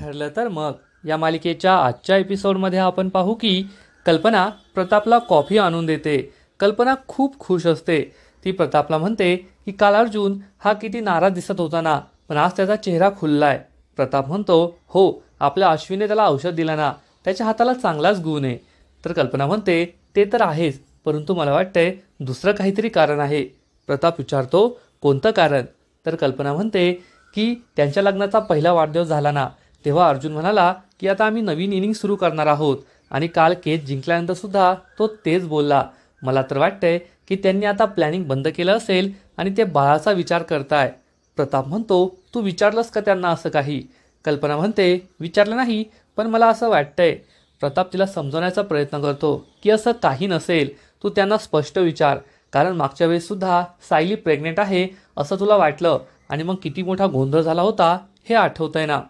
ठरलं तर मग. या मालिकेच्या आजच्या एपिसोडमध्ये आपण पाहू की कल्पना प्रतापला कॉफी आणून देते. कल्पना खूप खुश असते. ती प्रतापला म्हणते की काल अर्जुन हा किती नाराज दिसत होता ना पण आज त्याचा चेहरा खुललाय. प्रताप म्हणतो हो आपल्या अश्विने त्याला औषध दिलं ना त्याच्या हाताला चांगलाच गुण आहे. तर कल्पना म्हणते ते तर आहेच परंतु मला वाटतंय दुसरं काहीतरी कारण आहे. प्रताप विचारतो कोणतं कारण? तर कल्पना म्हणते की त्यांच्या लग्नाचा पहिला वाढदिवस झाला ना तेव्हा अर्जुन म्हणाला की आता आम्ही नवीन इनिंग सुरू करणार आहोत. आणि काल केस जिंकल्यानंतर सुद्धा तो तेच बोलला. मला तर वाटतंय की त्यांनी आता प्लॅनिंग बंद केलं असेल आणि ते बाळाचा विचार करताय. प्रताप म्हणतो तू विचारलंस का त्यांना असं काही? कल्पना म्हणते विचारलं नाही पण मला असं वाटतंय. प्रताप तिला समजवण्याचा प्रयत्न करतो की असं काही नसेल. तू त्यांना स्पष्ट विचार. कारण मागच्या वेळेससुद्धा सायली प्रेग्नेंट आहे असं तुला वाटलं आणि मग किती मोठा गोंधळ झाला होता हे आठवतंय ना.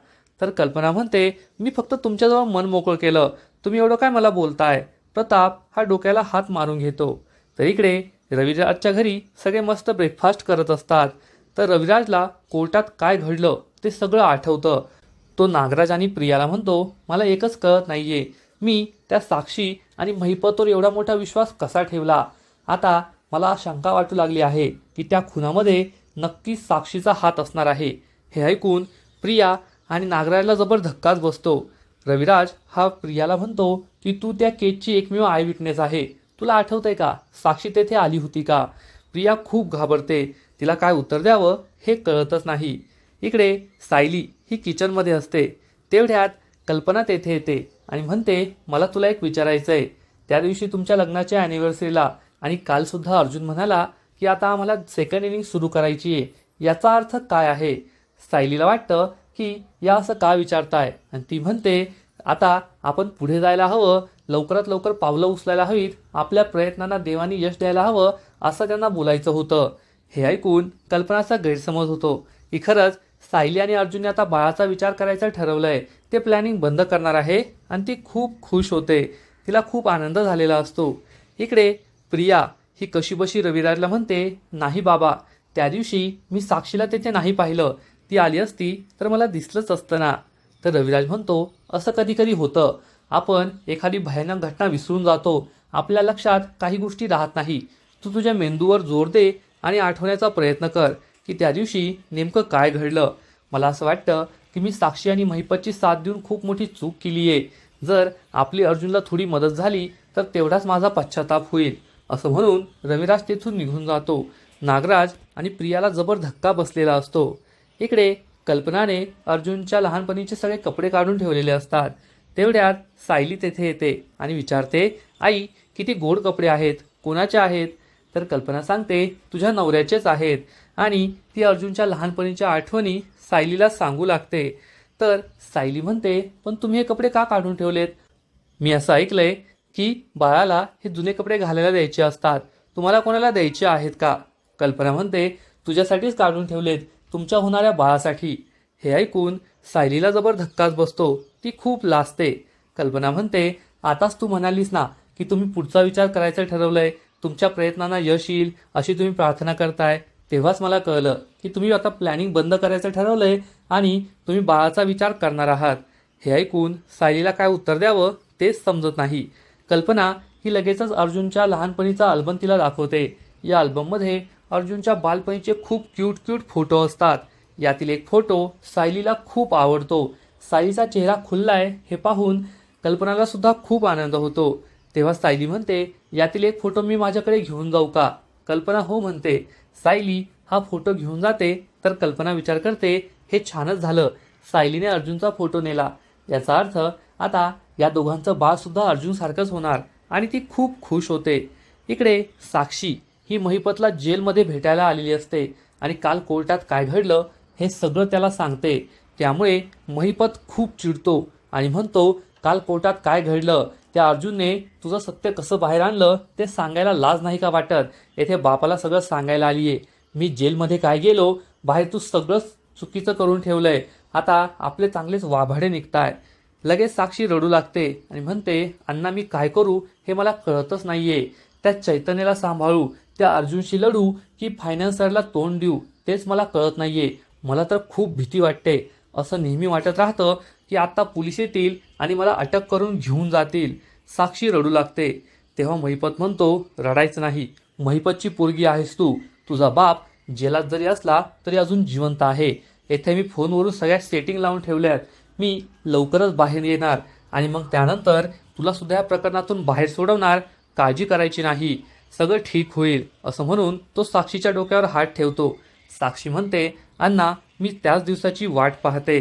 तर कल्पना म्हणते मी फक्त तुमच्याजवळ मन मोकळं केलं. तुम्ही एवढं काय मला बोलताय? प्रताप हा डोक्याला हात मारून घेतो. तर इकडे रविराजच्या घरी सगळे मस्त ब्रेकफास्ट करत असतात. तर रविराजला कोर्टात काय घडलं ते सगळं आठवतं. तो नागराज आणि प्रियाला म्हणतो मला एकच कळत नाहीये. मी त्या साक्षी आणि महिपतोर एवढा मोठा विश्वास कसा ठेवला? आता मला शंका वाटू लागली आहे की त्या खुनामध्ये नक्कीच साक्षीचा हात असणार आहे. हे ऐकून प्रिया आणि नागराजला जबर धक्काच बसतो. रविराज हा प्रियाला म्हणतो की तू त्या केसची एकमेव आय विटनेस आहे. तुला आठवतंय का? साक्षी तेथे आली होती का? प्रिया खूप घाबरते. तिला काय उत्तर द्यावं हे कळतच नाही. इकडे सायली ही किचनमध्ये असते. तेवढ्यात कल्पना तेथे येते आणि म्हणते मला तुला एक विचारायचं आहे त्या दिवशी तुमच्या लग्नाच्या ॲनिव्हर्सरीला आणि कालसुद्धा अर्जुन म्हणाला की आता आम्हाला सेकंड इनिंग सुरू करायची आहे. याचा अर्थ काय आहे? सायलीला वाटतं की या असं का विचारताय? आणि ती म्हणते आता आपण पुढे जायला हवं लवकरात लवकर पावलं उचलायला हवीत आपल्या प्रयत्नांना देवाने यश द्यायला हवं असं त्यांना बोलायचं होतं. हे ऐकून कल्पनाचा गैरसमज होतो. की खरंच सायली आणि अर्जुनने आता बाळाचा विचार करायचं ठरवलंय. ते प्लॅनिंग बंद करणार आहे आणि ती खूप खुश होते. तिला खूप आनंद झालेला असतो. इकडे प्रिया ही कशीबशी रविराजला म्हणते नाही बाबा त्या दिवशी मी साक्षीला तेथे नाही पाहिलं. ती आली असती तर मला दिसलंच असतं ना तर रविराज म्हणतो असं कधीकधी होतं. आपण एखादी भयानक घटना विसरून जातो. आपल्या लक्षात काही गोष्टी राहत नाही. तू तुझ्या मेंदूवर जोर दे आणि आठवण्याचा प्रयत्न कर की त्या दिवशी नेमकं काय घडलं. मला असं वाटतं की मी साक्षी आणि महिपतची साथ देऊन खूप मोठी चूक केली आहे जर आपली अर्जुनला थोडी मदत झाली तर तेवढाच माझा पश्चाताप होईल असं म्हणून रविराज तेथून निघून जातो. नागराज आणि प्रियाला जबर धक्का बसलेला असतो. इकडे कल्पनाने अर्जुनच्या लहानपणीचे सगळे कपडे काढून ठेवलेले असतात. तेवढ्यात सायली तेथे येते आणि विचारते आई किती गोड कपडे आहेत कोणाचे आहेत? तर कल्पना सांगते तुझ्या नवऱ्याचेच आहेत. आणि ती अर्जुनच्या लहानपणीच्या आठवणी सायलीला सांगू लागते. तर सायली म्हणते पण तुम्ही हे कपडे का काढून ठेवलेत? मी असं ऐकलंय की बाळाला हे जुने कपडे घालायला द्यायचे असतात. तुम्हाला कोणाला द्यायचे आहेत का? कल्पना म्हणते तुझ्यासाठीच काढून ठेवलेत. तुमच्या होणाऱ्या बाळासाठी. हे ऐकून सायलीला जबर धक्काच बसतो. ती खूप लाजते. कल्पना म्हणते आताच तू म्हणालीस ना की तुम्ही पुढचा विचार करायचं ठरवलंय. तुमच्या प्रयत्नांना यश येईल अशी तुम्ही प्रार्थना करताय. तेव्हाच मला कळलं की तुम्ही आता प्लॅनिंग बंद करायचं ठरवलंय आणि तुम्ही बाळाचा विचार करणार आहात. हे ऐकून सायलीला काय उत्तर द्यावं तेच समजत नाही. कल्पना ही लगेचच अर्जुनच्या लहानपणीचा अल्बम तिला दाखवते. या अल्बममध्ये अर्जुनच्या बालपणीचे खूप क्यूट क्यूट फोटो असतात. यातील एक फोटो सायलीला खूप आवडतो. सायलीचा चेहरा खुल्लाय हे पाहून कल्पनाला सुद्धा खूप आनंद होतो. तेव्हा सायली म्हणते यातील एक फोटो मी माझ्याकडे घेऊन जाऊ का? कल्पना हो म्हणते सायली हा फोटो घेऊन जाते. तर कल्पना विचार करते हे छानच झालं. सायलीने अर्जुनचा फोटो नेला. याचा अर्थ आता या दोघांचं बाळ सुद्धा अर्जुन सारखंच होणार. आणि ती खूप खुश होते. इकडे साक्षी ही महिपतला जेलमध्ये भेटायला आलेली असते आणि काल कोर्टात काय घडलं हे सगळं त्याला सांगते. त्यामुळे महिपत खूप चिडतो आणि म्हणतो काल कोर्टात काय घडलं? त्या अर्जुनने तुझं सत्य कसं बाहेर आणलं ते सांगायला लाज नाही का वाटत? येथे बापाला सगळं सांगायला आलीये. मी जेलमध्ये काय गेलो? बाहेर तू सगळंच चुकीचं करून ठेवलंय. आता आपले चांगलेच वाभाडे निघताय. लगेच साक्षी रडू लागते आणि म्हणते अण्णा मी काय करू हे मला कळतच नाहीये. त्या चैतन्याला सांभाळू. त्या अर्जुनशी लढू की फायनान्सरला तोंड देऊ तेच मला कळत नाहीये. मला तर खूप भीती वाटते. असं नेहमी वाटत राहतं की आत्ता पोलीस येतील आणि मला अटक करून घेऊन जातील. साक्षी रडू लागते. तेव्हा महिपत म्हणतो रडायचं नाही. महिपतची पोरगी आहेस तू. तुझा बाप जेलात जरी असला तरी अजून जिवंत आहे. येथे मी फोनवरून सगळ्या सेटिंग लावून ठेवल्यात. मी लवकरच बाहेर येणार आणि मग त्यानंतर तुला सुद्धा या प्रकरणातून बाहेर सोडवणार. काळजी करायची नाही. सगळं ठीक होईल असं म्हणून तो साक्षीच्या डोक्यावर हात ठेवतो. साक्षी म्हणते अण्णा मी त्याच दिवसाची वाट पाहते.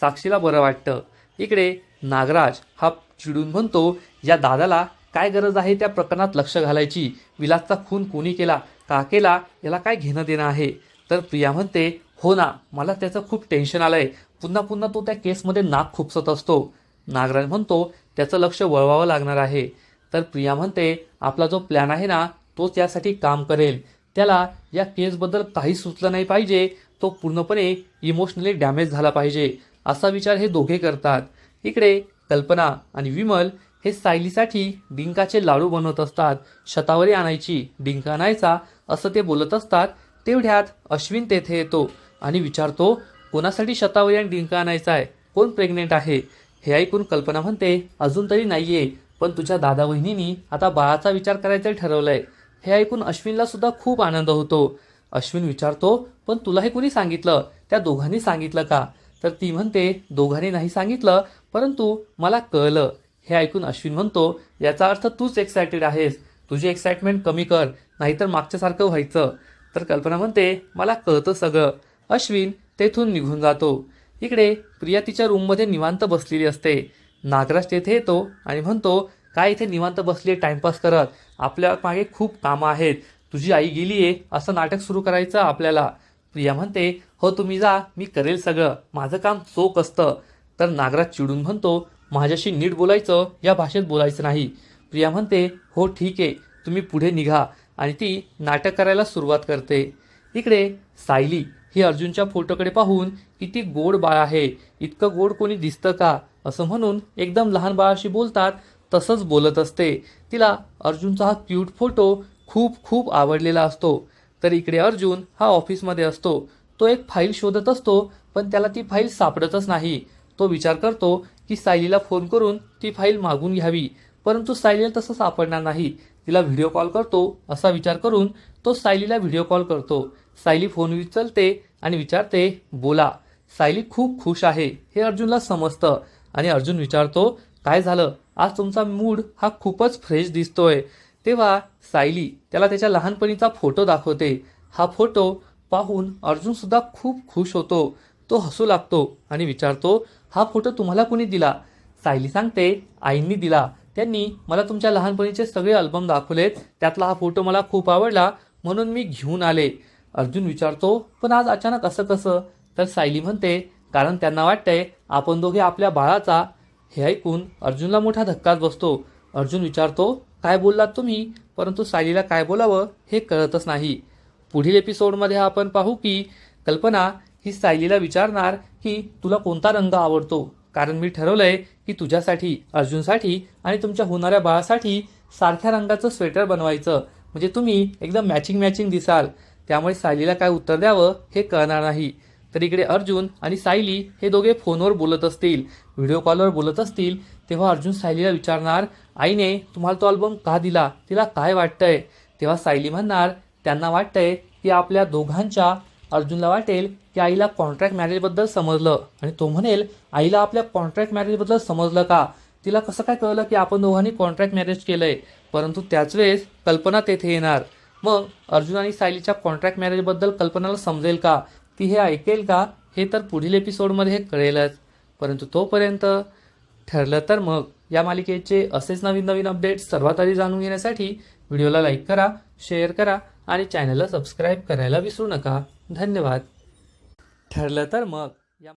साक्षीला बरं वाटतं. इकडे नागराज हा चिडून म्हणतो या दादाला काय गरज आहे त्या प्रकरणात लक्ष घालायची? विलासचा खून कोणी केला? का केला? याला काय घेणं देणं आहे? तर प्रिया म्हणते हो ना मला त्याचं खूप टेन्शन आलंय. पुन्हा पुन्हा तो त्या केसमध्ये नाक खुपसत असतो. नागराज म्हणतो त्याचं लक्ष वळवावं लागणार आहे. तर प्रिया म्हणते आपला जो प्लॅन आहे ना तोच यासाठी काम करेल. त्याला या केसबद्दल काही सुचलं नाही पाहिजे. तो पूर्णपणे इमोशनली डॅमेज झाला पाहिजे. असा विचार हे दोघे करतात. इकडे कल्पना आणि विमल हे सायलीसाठी डिंकाचे लाडू बनवत असतात. शतावरी आणायची डिंक आणायचा असं ते बोलत असतात. तेवढ्यात अश्विन तेथे येतो आणि विचारतो कोणासाठी शतावरी आणि डिंक आणायचा आहे? कोण प्रेग्नेंट आहे? हे ऐकून कल्पना म्हणते अजून तरी नाहीये. पण तुझ्या दादा वहिनींनी आता बाळाचा विचार करायचं ठरवलंय. हे ऐकून अश्विनला सुद्धा खूप आनंद होतो. अश्विन विचारतो पण तुला हे कुणी सांगितलं? त्या दोघांनी सांगितलं का? तर ती म्हणते दोघांनी नाही सांगितलं परंतु मला कळलं. हे ऐकून अश्विन म्हणतो याचा अर्थ तूच एक्सायटेड आहेस. तुझी एक्साइटमेंट कमी कर नाहीतर मागच्यासारखं व्हायचं. तर कल्पना म्हणते मला कळतं सगळं. अश्विन तेथून निघून जातो. इकडे प्रिया तिच्या रूममध्ये निवांत बसलेली असते. नागराज तेथे येतो आणि म्हणतो काय इथे निवांत बसली आहे टाइमपास करत? आपल्या मागे खूप कामं आहेत. तुझी आई गेली आहे असं नाटक सुरू करायचं आपल्याला. प्रिया म्हणते हो तुम्ही जा मी करेल सगळं. माझं काम चोख असतं. तर नागराज चिडून म्हणतो माझ्याशी नीट बोलायचं या भाषेत बोलायचं नाही. प्रिया म्हणते हो ठीक आहे तुम्ही पुढे निघा. आणि ती नाटक करायला सुरुवात करते. इकडे सायली ही अर्जुनच्या फोटोकडे पाहून किती गोड बाळ आहे. इतकं गोड कोणी दिसतं का? असं म्हणून एकदम लहान बाळाशी बोलतात तसंच बोलत असते. तिला अर्जुनचा हा क्यूट फोटो खूप खूप आवडलेला असतो. तर इकडे अर्जुन हा ऑफिसमध्ये असतो. तो एक फाईल शोधत असतो पण त्याला ती फाईल सापडतच नाही. तो विचार करतो की सायलीला फोन करून ती फाईल मागून घ्यावी. परंतु सायलीला तसं सापडणार नाही. तिला व्हिडिओ कॉल करतो असा विचार करून तो सायलीला व्हिडिओ कॉल करतो. सायली फोन उचलते आणि विचारते बोला. सायली खूप खुश आहे हे अर्जुनला समजतं. आणि अर्जुन विचारतो काय झालं? आज तुमचा मूड हा खूपच फ्रेश दिसतोय. तेव्हा सायली त्याला त्याच्या लहानपणीचा फोटो दाखवते. हा फोटो पाहून अर्जुनसुद्धा खूप खुश होतो. तो हसू लागतो आणि विचारतो हा फोटो तुम्हाला कुणी दिला? सायली सांगते आईंनी दिला. त्यांनी मला तुमच्या लहानपणीचे सगळे अल्बम दाखवलेत. त्यातला हा फोटो मला खूप आवडला म्हणून मी घेऊन आले. अर्जुन विचारतो पण आज अचानक असं कसं? तर सायली म्हणते कारण त्यांना वाटतंय आपण दोघे आपल्या बाळाचा हे ऐकून अर्जुनला मोठा धक्काच बसतो. अर्जुन विचारतो काय बोललात तुम्ही? परंतु सायलीला काय बोलावं हे कळतच नाही. पुढील एपिसोडमध्ये आपण पाहू की कल्पना ही सायलीला विचारणार की तुला कोणता रंग आवडतो? कारण मी ठरवलंय की तुझ्यासाठी अर्जुनसाठी आणि तुमच्या होणाऱ्या बाळासाठी सारख्या रंगाचं स्वेटर बनवायचं. म्हणजे तुम्ही एकदम मॅचिंग मॅचिंग दिसाल. त्यामुळे सायलीला काय उत्तर द्यावं हे कळणार नाही. तर इकडे अर्जुन आणि सायली हे दोघे फोनवर बोलत असतील व्हिडिओ कॉलवर बोलत असतील तेव्हा अर्जुन सायलीला विचारणार आईने तुम्हाला तो अल्बम का दिला? तिला काय वाटतंय? तेव्हा सायली म्हणणार त्यांना वाटतंय की आपल्या दोघांच्या अर्जुनला वाटेल की आईला कॉन्ट्रॅक्ट मॅरेजबद्दल समजलं. आणि तो म्हणेल आईला आपल्या कॉन्ट्रॅक्ट मॅरेजबद्दल समजलं का? तिला कसं काय कळलं की आपण दोघांनी कॉन्ट्रॅक्ट मॅरेज केलंय? परंतु त्याच वेळेस कल्पना तेथे येणार. मग अर्जुन आणि सायलीच्या कॉन्ट्रॅक्ट मॅरेजबद्दल कल्पनाला समजेल का? ती हे ऐकेल का? हे तर पुढील एपिसोडमध्ये कळेलच. परंतु तोपर्यंत ठरलं तर मग. या मालिकेचे असेच नवीन नवीन अपडेट्स सर्वात आधी जाणून घेण्यासाठी व्हिडिओला लाईक करा शेअर करा आणि चॅनलला सबस्क्राईब करायला विसरू नका. धन्यवाद. ठरलं तर मग.